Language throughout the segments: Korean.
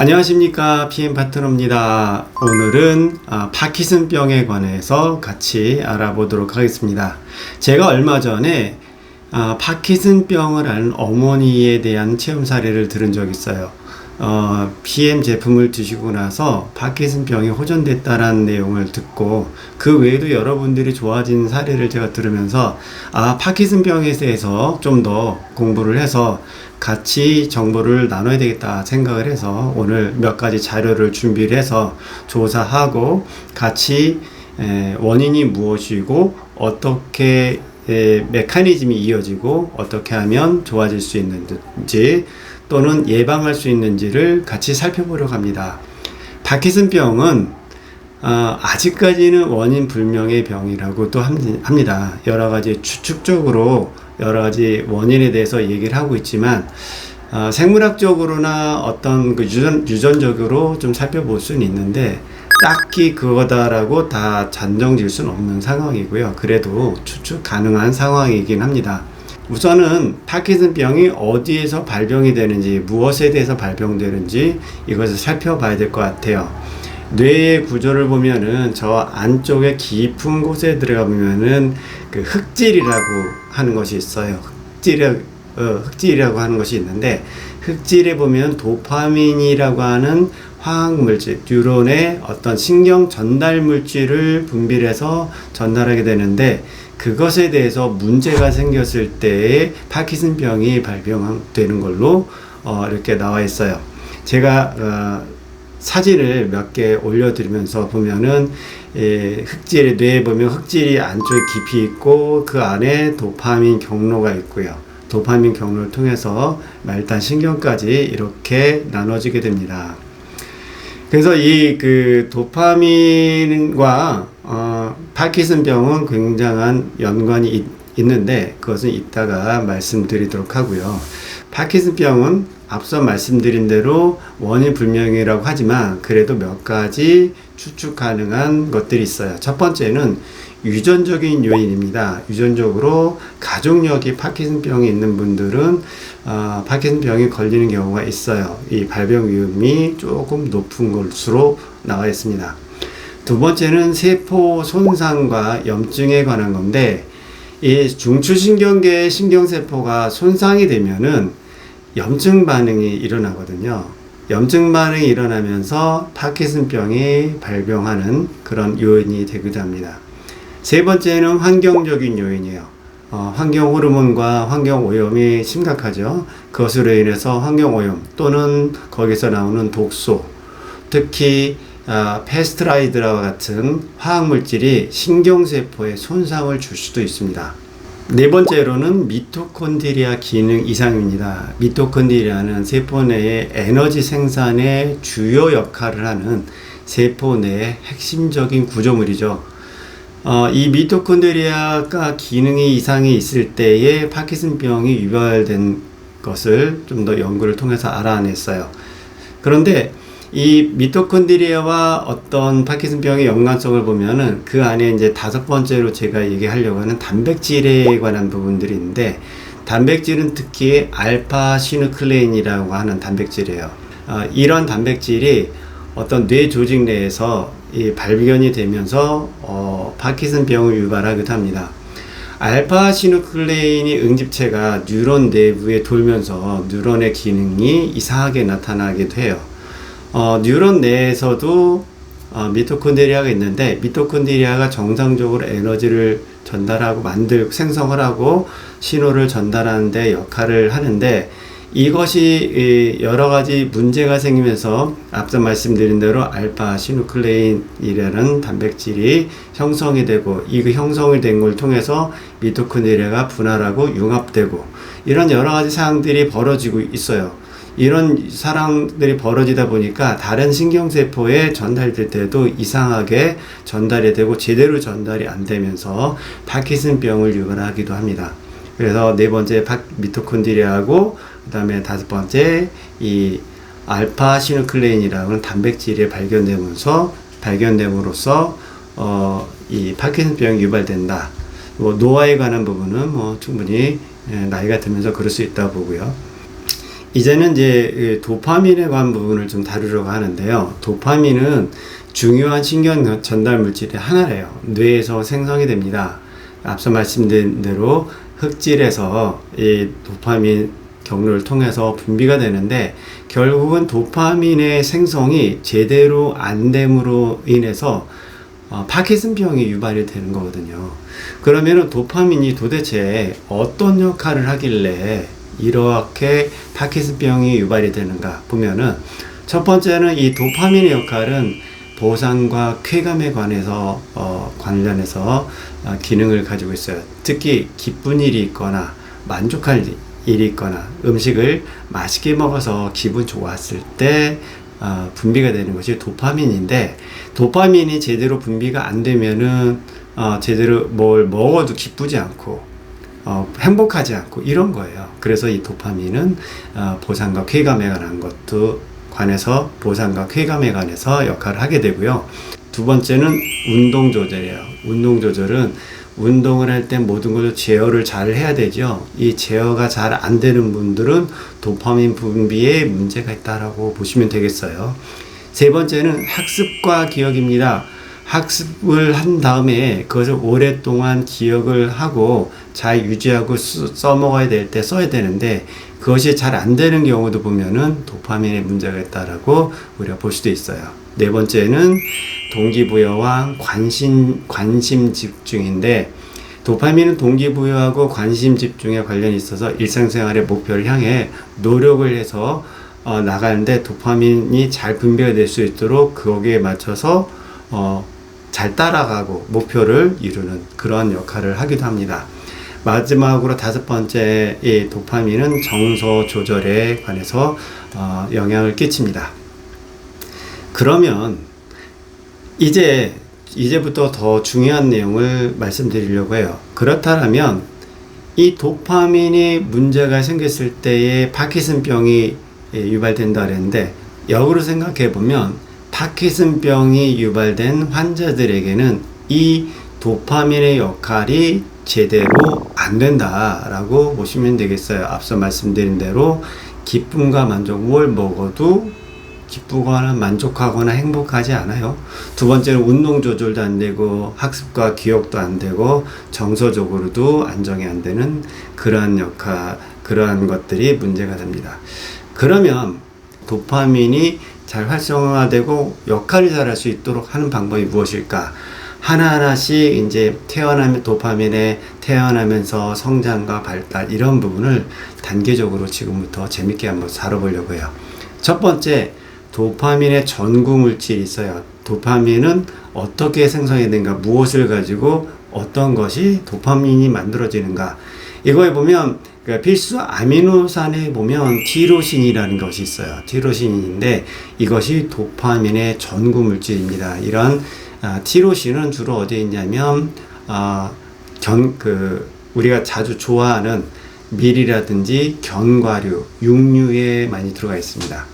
안녕하십니까 PM 파트너입니다. 오늘은 아, 파키슨병에 관해서 같이 알아보도록 하겠습니다. 제가 얼마 전에 아, 파키슨병을 앓는 어머니에 대한 체험 사례를 들은 적이 있어요. 어, PM 제품을 드시고 나서 파키슨병이 호전됐다라는 내용을 듣고 그 외에도 여러분들이 좋아진 사례를 제가 들으면서 아 파키슨병에 대해서 좀 더 공부를 해서 같이 정보를 나눠야 되겠다 생각을 해서 오늘 몇 가지 자료를 준비를 해서 조사하고 같이 에, 원인이 무엇이고 어떻게 에, 메커니즘이 이어지고 어떻게 하면 좋아질 수 있는지 또는 예방할 수 있는지를 같이 살펴보려고 합니다. 파키슨병은 어, 아직까지는 원인 불명의 병이라고 또 함- 합니다. 여러 가지 추측적으로 여러 가지 원인에 대해서 얘기를 하고 있지만 어, 생물학적으로나 어떤 그 유전, 유전적으로 좀 살펴볼 수는 있는데 딱히 그거다라고 다 잔정질 수는 없는 상황이고요. 그래도 추측 가능한 상황이긴 합니다. 우선은 파킨슨병이 어디에서 발병이 되는지 무엇에 대해서 발병되는지 이것을 살펴봐야 될 것 같아요. 뇌의 구조를 보면은 저 안쪽에 깊은 곳에 들어가 보면은 그 흑질이라고 하는 것이 있어요. 흑질, 어, 흑질이라고 하는 것이 있는데 흑질에 보면 도파민이라고 하는 화학 물질, 뉴런의 어떤 신경 전달 물질을 분비해서 전달하게 되는데 그것에 대해서 문제가 생겼을 때에 파킨슨병이 발병되는 걸로 어, 이렇게 나와 있어요. 제가 어, 사진을 몇 개 올려드리면서 보면은 예, 흑질 뇌에 보면 흑질이 안쪽에 깊이 있고 그 안에 도파민 경로가 있고요. 도파민 경로를 통해서 말단 신경까지 이렇게 나눠지게 됩니다. 그래서 이 그 도파민과 어, 파킨슨병은 굉장한 연관이 있, 있는데 그것은 이따가 말씀드리도록 하고요. 파킨슨병은 앞서 말씀드린 대로 원인 불명이라고 하지만 그래도 몇 가지 추측 가능한 것들이 있어요. 첫 번째는 유전적인 요인입니다. 유전적으로 가족력이 파킨슨병이 있는 분들은 어, 파킨슨병이 걸리는 경우가 있어요. 이 발병 위험이 조금 높은 것으로 나와 있습니다. 두 번째는 세포 손상과 염증에 관한 건데 이 중추신경계 신경세포가 손상이 되면은 염증 반응이 일어나거든요. 염증 반응이 일어나면서 파킨슨병이 발병하는 그런 요인이 되기도 합니다. 세 번째는 환경적인 요인이에요. 어, 환경 호르몬과 환경 오염이 심각하죠. 그것으로 인해서 환경 오염 또는 거기서 나오는 독소, 특히 아, 페스트라이드와 같은 화학 물질이 신경세포에 손상을 줄 수도 있습니다. 네 번째로는 미토콘드리아 기능 이상입니다. 미토콘드리아는 세포 내의 에너지 생산의 주요 역할을 하는 세포 내의 핵심적인 구조물이죠. 어, 이 미토콘드리아가 기능이 이상이 있을 때에 파킨슨병이 유발된 것을 좀 더 연구를 통해서 알아냈어요. 그런데 이 미토콘드리아와 어떤 파킨슨병의 연관성을 보면은 그 안에 이제 다섯 번째로 제가 얘기하려고 하는 단백질에 관한 부분들이 있는데 단백질은 특히 알파 시누클레인이라고 하는 단백질이에요. 어, 이런 단백질이 어떤 뇌 조직 내에서 이 발견이 되면서 어, 파킨슨 병을 유발하기도 합니다. 알파 시누클레인이 응집체가 뉴런 내부에 돌면서 뉴런의 기능이 이상하게 나타나기도 해요. 어, 뉴런 내에서도 어, 미토콘드리아가 있는데 미토콘드리아가 정상적으로 에너지를 전달하고 만들고 생성을 하고 신호를 전달하는 데 역할을 하는데 이것이 이 여러 가지 문제가 생기면서 앞서 말씀드린 대로 알파 시누클레인이라는 단백질이 형성이 되고 이그 형성이 된 걸 통해서 미토콘드리아가 분할하고 융합되고 이런 여러 가지 사항들이 벌어지고 있어요. 이런 사람들이 벌어지다 보니까 다른 신경세포에 전달될 때도 이상하게 전달이 되고 제대로 전달이 안 되면서 파킨슨병을 유발하기도 합니다. 그래서 네 번째 파, 미토콘드리아하고 그다음에 다섯 번째 이 알파 시누클레인이라는 고 단백질이 발견되면서 발견됨으로써 어, 이 파킨슨병이 유발된다. 뭐 노화에 관한 부분은 뭐 충분히 예, 나이가 들면서 그럴 수 있다 보고요. 이제는 이제 그 도파민에 관한 부분을 좀 다루려고 하는데요. 도파민은 중요한 신경 전달 물질의 하나래요. 뇌에서 생성이 됩니다. 앞서 말씀드린 대로 흑질에서 이 도파민 경로를 통해서 분비가 되는데 결국은 도파민의 생성이 제대로 안 됨으로 인해서 어, 파킨슨병이 유발이 되는 거거든요. 그러면은 도파민이 도대체 어떤 역할을 하길래 이렇게 파킨슨병이 유발이 되는가 보면은 첫 번째는 이 도파민의 역할은 보상과 쾌감에 관해서 어, 관련해서 어, 기능을 가지고 있어요. 특히 기쁜 일이 있거나 만족할 일이 있거나 음식을 맛있게 먹어서 기분 좋았을 때 어, 분비가 되는 것이 도파민인데 도파민이 제대로 분비가 안 되면은 어, 제대로 뭘 먹어도 기쁘지 않고 어, 행복하지 않고 이런 거예요. 그래서 이 도파민은 어, 보상과 쾌감에 관한 것도 관해서 보상과 쾌감에 관해서 역할을 하게 되고요. 두 번째는 운동 조절이에요. 운동 조절은 운동을 할 때 모든 것을 제어를 잘 해야 되죠. 이 제어가 잘 안 되는 분들은 도파민 분비에 문제가 있다라고 보시면 되겠어요. 세 번째는 학습과 기억입니다. 학습을 한 다음에 그것을 오랫동안 기억을 하고 잘 유지하고 쓰, 써먹어야 될 때 써야 되는데 그것이 잘 안 되는 경우도 보면은 도파민에 문제가 있다라고 우리가 볼 수도 있어요. 네 번째는 동기부여와 관심, 관심 집중인데 도파민은 동기부여하고 관심 집중에 관련이 있어서 일상생활의 목표를 향해 노력을 해서 어, 나가는데 도파민이 잘 분비가 될 수 있도록 거기에 맞춰서 어, 잘 따라가고 목표를 이루는 그런 역할을 하기도 합니다. 마지막으로 다섯 번째 이 도파민은 정서 조절에 관해서 어, 영향을 끼칩니다. 그러면 이제 이제부터 더 중요한 내용을 말씀드리려고 해요. 그렇다면 이 도파민이 문제가 생겼을 때에 파키슨병이 유발된다 그랬는데 역으로 생각해 보면 파키슨병이 유발된 환자들에게는 이 도파민의 역할이 제대로 안 된다라고 보시면 되겠어요. 앞서 말씀드린 대로 기쁨과 만족 뭘 먹어도 기쁘거나 만족하거나 행복하지 않아요. 두 번째는 운동 조절도 안 되고 학습과 기억도 안 되고 정서적으로도 안정이 안 되는 그러한 역할, 그러한 것들이 문제가 됩니다. 그러면 도파민이 잘 활성화되고 역할을 잘 할 수 있도록 하는 방법이 무엇일까? 하나하나씩 이제 태어나면 도파민에 태어나면서 성장과 발달 이런 부분을 단계적으로 지금부터 재밌게 한번 살아보려고 해요. 첫 번째, 도파민의 전구 물질이 있어요. 도파민은 어떻게 생성이 되는가, 무엇을 가지고 어떤 것이 도파민이 만들어지는가. 이거에 보면 그 필수 아미노산에 보면 티로신이라는 것이 있어요. 티로신인데 이것이 도파민의 전구 물질입니다. 이런 아, 티로신은 주로 어디에 있냐면 아, 견, 그 우리가 자주 좋아하는 밀이라든지 견과류, 육류에 많이 들어가 있습니다.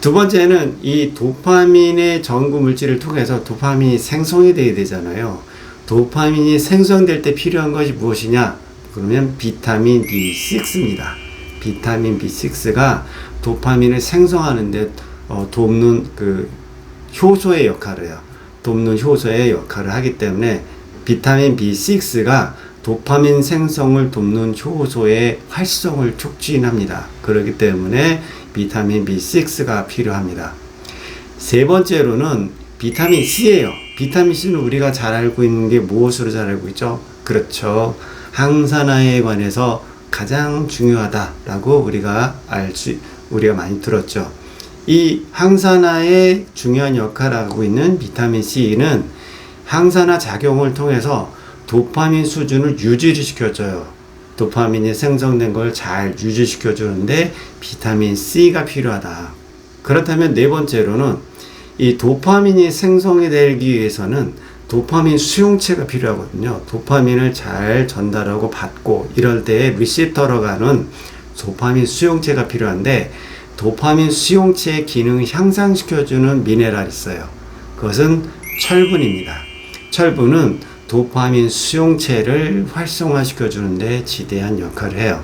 두 번째는 이 도파민의 전구 물질을 통해서 도파민이 생성이 되어야 되잖아요. 도파민이 생성될 때 필요한 것이 무엇이냐? 그러면 비타민 B6입니다. 비타민 B6가 도파민을 생성하는데 어, 돕는 그 효소의 역할을 해요. 돕는 효소의 역할을 하기 때문에 비타민 B6가 도파민 생성을 돕는 효소의 활성을 촉진합니다. 그렇기 때문에 비타민 B6가 필요합니다. 세 번째로는 비타민 C예요. 비타민 C는 우리가 잘 알고 있는 게 무엇으로 잘 알고 있죠? 그렇죠. 항산화에 관해서 가장 중요하다라고 우리가 알 수, 우리가 많이 들었죠. 이 항산화에 중요한 역할을 하고 있는 비타민 C는 항산화 작용을 통해서 도파민 수준을 유지를 시켜줘요. 도파민이 생성된 걸 잘 유지시켜 주는데 비타민 C가 필요하다. 그렇다면 네 번째로는 이 도파민이 생성이 되기 위해서는 도파민 수용체가 필요하거든요. 도파민을 잘 전달하고 받고 이럴 때 리시터로 가는 도파민 수용체가 필요한데 도파민 수용체의 기능을 향상시켜주는 미네랄이 있어요. 그것은 철분입니다. 철분은 도파민 수용체를 활성화시켜 주는데 지대한 역할을 해요.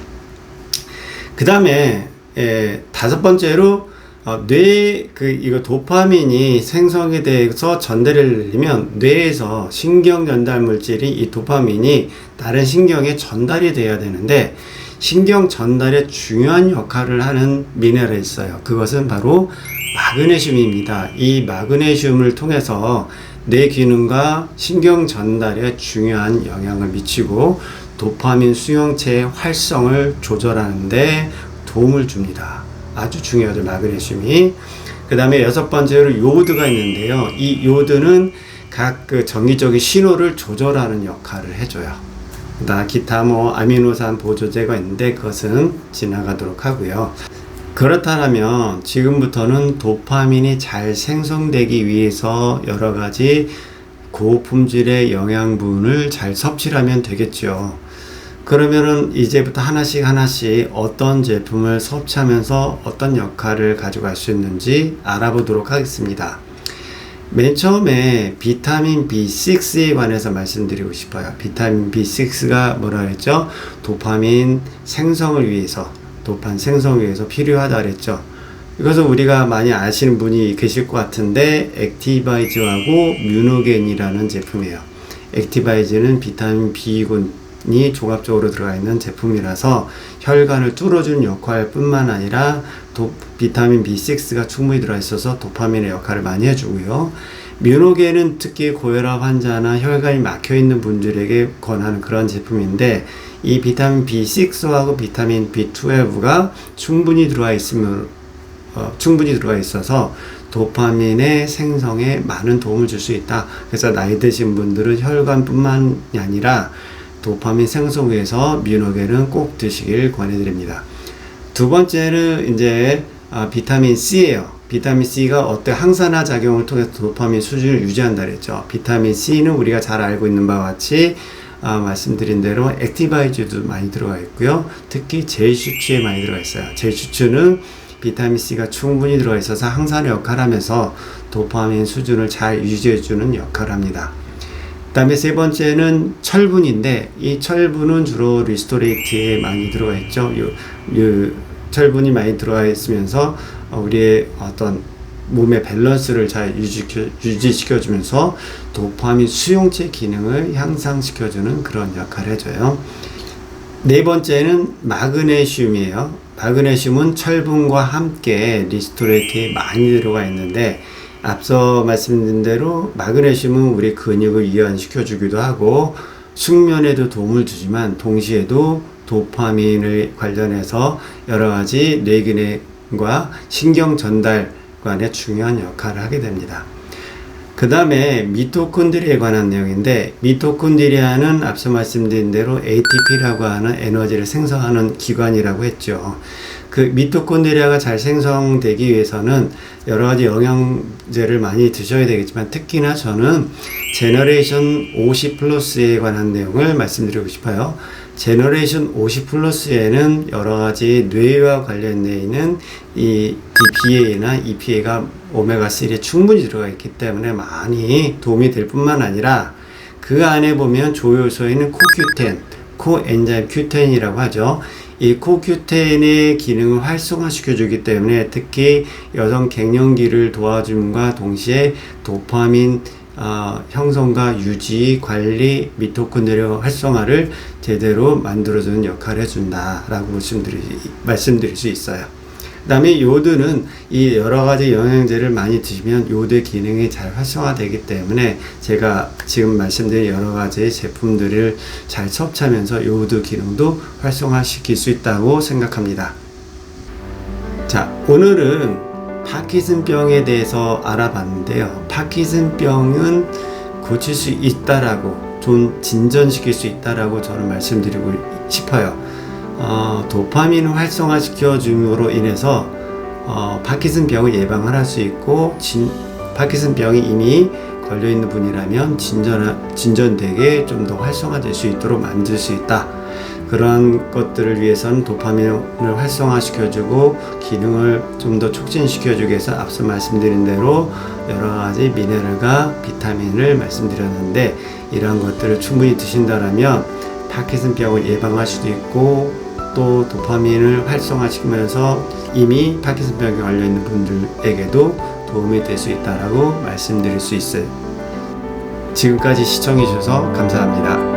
그 다음에 에, 다섯 번째로 어, 뇌, 그, 이거 도파민이 생성에 대해서 전달을 내리면 뇌에서 신경 전달 물질이 이 도파민이 다른 신경에 전달이 돼야 되는데 신경 전달에 중요한 역할을 하는 미네랄이 있어요. 그것은 바로 마그네슘입니다. 이 마그네슘을 통해서 뇌 기능과 신경 전달에 중요한 영향을 미치고 도파민 수용체의 활성을 조절하는데 도움을 줍니다. 아주 중요하죠, 마그네슘이. 그 다음에 여섯 번째로 요오드가 있는데요. 이 요오드는 각 그 정기적인 신호를 조절하는 역할을 해줘요. 나 기타 뭐 아미노산 보조제가 있는데 그것은 지나가도록 하고요. 그렇다면 지금부터는 도파민이 잘 생성되기 위해서 여러 가지 고품질의 영양분을 잘 섭취하면 되겠죠. 그러면은 이제부터 하나씩 하나씩 어떤 제품을 섭취하면서 어떤 역할을 가져갈 수 있는지 알아보도록 하겠습니다. 맨 처음에 비타민 B6에 관해서 말씀드리고 싶어요. 비타민 B6가 뭐라 했죠? 도파민 생성을 위해서, 도파민 생성을 위해서 필요하다 그랬죠. 이것은 우리가 많이 아시는 분이 계실 것 같은데 액티바이즈하고 뮤노겐이라는 제품이에요. 액티바이즈는 비타민 B군 이 종합적으로 들어가 있는 제품이라서 혈관을 뚫어주는 역할뿐만 아니라 도, 비타민 B6가 충분히 들어 있어서 도파민의 역할을 많이 해주고요. 뮤노겐은 특히 고혈압 환자나 혈관이 막혀 있는 분들에게 권하는 그런 제품인데 이 비타민 B6하고 비타민 B12가 충분히 들어와 있으면 어, 충분히 들어가 있어서 도파민의 생성에 많은 도움을 줄 수 있다. 그래서 나이 드신 분들은 혈관뿐만이 아니라 도파민 생성 위해서 뮤노겐은 꼭 드시길 권해드립니다. 두 번째는 이제 아, 비타민 C예요. 비타민 C가 어때 항산화 작용을 통해서 도파민 수준을 유지한다 그랬죠. 비타민 C는 우리가 잘 알고 있는 바와 같이 아, 말씀드린 대로 액티바이즈도 많이 들어가 있고요. 특히 젤슈츠에 많이 들어가 있어요. 젤슈츠는 비타민 C가 충분히 들어가 있어서 항산화 역할을 하면서 도파민 수준을 잘 유지해주는 역할을 합니다. 그 다음에 세 번째는 철분인데 이 철분은 주로 리스토레이트에 많이 들어가 있죠. 요, 요 철분이 많이 들어가 있으면서 우리의 어떤 몸의 밸런스를 잘 유지시켜, 유지시켜주면서 도파민 수용체 기능을 향상시켜주는 그런 역할을 해줘요. 네 번째는 마그네슘이에요. 마그네슘은 철분과 함께 리스토레이트에 많이 들어가 있는데 앞서 말씀드린 대로 마그네슘은 우리 근육을 이완시켜 주기도 하고 숙면에도 도움을 주지만 동시에도 도파민을 관련해서 여러 가지 뇌기능과 신경 전달관에 중요한 역할을 하게 됩니다. 그 다음에 미토콘드리아에 관한 내용인데 미토콘드리아는 앞서 말씀드린 대로 ATP라고 하는 에너지를 생성하는 기관이라고 했죠. 그 미토콘드리아가 잘 생성되기 위해서는 여러 가지 영양제를 많이 드셔야 되겠지만 특히나 저는 제너레이션 50 플러스에 관한 내용을 말씀드리고 싶어요. 제너레이션 50 플러스에는 여러 가지 뇌와 관련되어 있는 이 DPA나 EPA가 오메가3에 충분히 들어가 있기 때문에 많이 도움이 될 뿐만 아니라 그 안에 보면 조효소에는 코큐텐, 코엔자임 큐텐이라고 하죠. 이 코큐텐의 기능을 활성화시켜 주기 때문에 특히 여성 갱년기를 도와줌과 동시에 도파민 어, 형성과 유지, 관리, 미토콘드리아 활성화를 제대로 만들어주는 역할을 해준다라고 말씀드릴, 말씀드릴 수 있어요. 그 다음에 요드는 이 여러 가지 영양제를 많이 드시면 요드 기능이 잘 활성화되기 때문에 제가 지금 말씀드린 여러 가지 제품들을 잘 섭취하면서 요드 기능도 활성화시킬 수 있다고 생각합니다. 자, 오늘은 파키슨병에 대해서 알아봤는데요. 파키슨병은 고칠 수 있다라고 좀 진전시킬 수 있다라고 저는 말씀드리고 싶어요. 어, 도파민을 활성화시켜 줌으로 인해서 어, 파키슨병을 예방을 할 수 있고 진, 파키슨병이 이미 걸려 있는 분이라면 진전 진전되게 좀 더 활성화될 수 있도록 만들 수 있다. 그러한 것들을 위해서는 도파민을 활성화시켜주고 기능을 좀 더 촉진시켜주기 위해서 앞서 말씀드린 대로 여러 가지 미네랄과 비타민을 말씀드렸는데 이러한 것들을 충분히 드신다면 파키슨병을 예방할 수도 있고 또 도파민을 활성화시키면서 이미 파킨슨병에 걸려 있는 분들에게도 도움이 될 수 있다라고 말씀드릴 수 있어요. 지금까지 시청해 주셔서 감사합니다.